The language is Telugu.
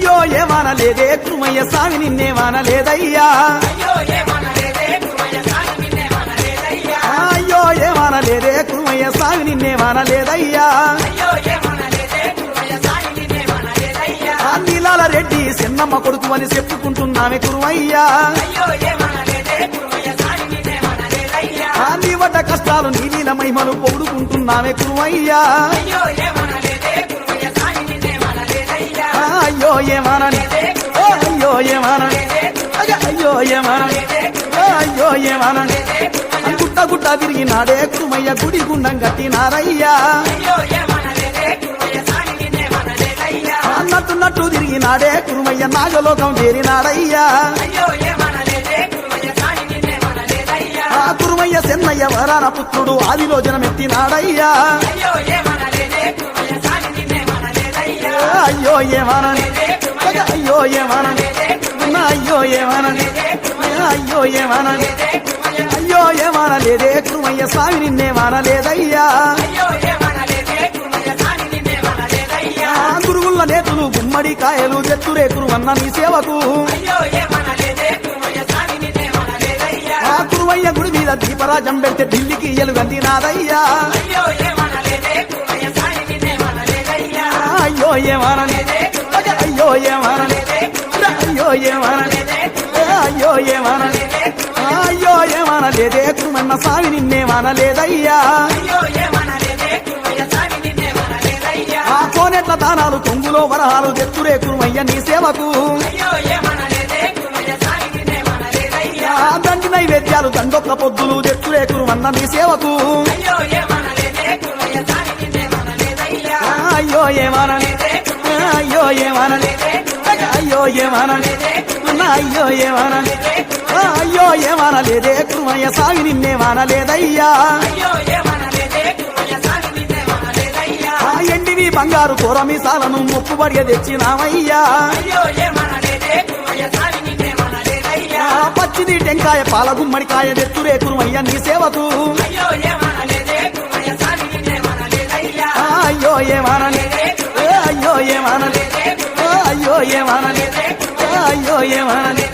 అయ్యో ఏమానలేదే కురుమయ్య స్వామి నిన్నేమానలేదయ్యా అయ్యో ఏమనలేదే కురుమయ్య స్వామి నిన్నేమనలేదయ్యా అయ్యో ఏమానలేదే కురుమయ్య స్వామి నిన్నేమానలేదయ్యా అయ్యో ఏమనలేదే కురుమయ్య స్వామి నిన్నేమనలేదయ్యా నీలాల రెడ్డి చిన్నమ్మ కొడుకు అని చెప్పుకుంటున్నామే కురువయ్యా నీ వడ్డ కష్టాలు నీ నీల మహిమను పొగుడుకుంటున్నామే కురువయ్యా ఏమానని ఓ అయ్యో ఏమానని అయ్యో ఏమానని ఓ అయ్యో ఏమానని గుట్ట గుట్ట తిరిగినాడే కురుమయ్య గుడి గుండం కట్టినారయ్యా అన్నట్టు నట్టు తిరిగినాడే కురుమయ్య నాగలోకం చేరినాడయ్యా ఆ కురుమయ్య సెన్నయ్య వరాన పుత్రుడు ఆదిలో జనమెత్తినాడయ్యా అయ్యో ఏమానని ఏమానని అయ్యో ఏమానని అయ్యో ఏమానని అయ్యో ఏమానలేదే కురుమయ్య స్వామి నిన్నేమానలేదయ్యా అయ్యో ఏమనలేదే కురుమయ్య స్వామి నిన్నేమనలేదయ్యా ఆ గురువుల నేతులు గుమ్మడి కాయలు జత్తురే కురువన్న నీ సేవకు ఆ కురువయ్య గుడి మీద దీపరాజం పెడితే ఢిల్లీకి నిన్నేమనలేదయ్యా ఆ అయ్యో ఏమానని అయ్యో ఏమానని అయ్యో ఏమానని ఏ అయ్యో ఏమానని ఆ అయ్యో ఏమానలేదే అయ్యో ఏమనలేదే కురుమయ్య స్వామి నిన్నేమనలేదయ్యా ఆ కోనెట్ల దానాలు కొంగులో వరహాలు జత్తురే కురుమయ్య నీ సేవకు దండి నైవేద్యాలు దండొక్క పొద్దులు జత్తురే కురుమన్న నీ సేవకు అయ్యో ఏమనలేదే అయ్యో ఏమానని అయ్యో ఏమానలేదే సాగి అయ్యో ఏమనలేదే కురుమయ్య? స్వామి నిన్నేమనలేదయ్యా ఆ ఎండివి బంగారు కూరమీసాలను మొక్కుబడిగా తెచ్చినామయ్యా ఏమనలేదే పచ్చిది టెంకాయ పాల గుమ్మడికాయ తెత్తురే కురుమయ్య నీ సేవకు. అయ్యో ఏమనలేదే అయ్యో ఏమానని ఏ అయ్యో ఏమానని ఆ అయ్యో ఏమని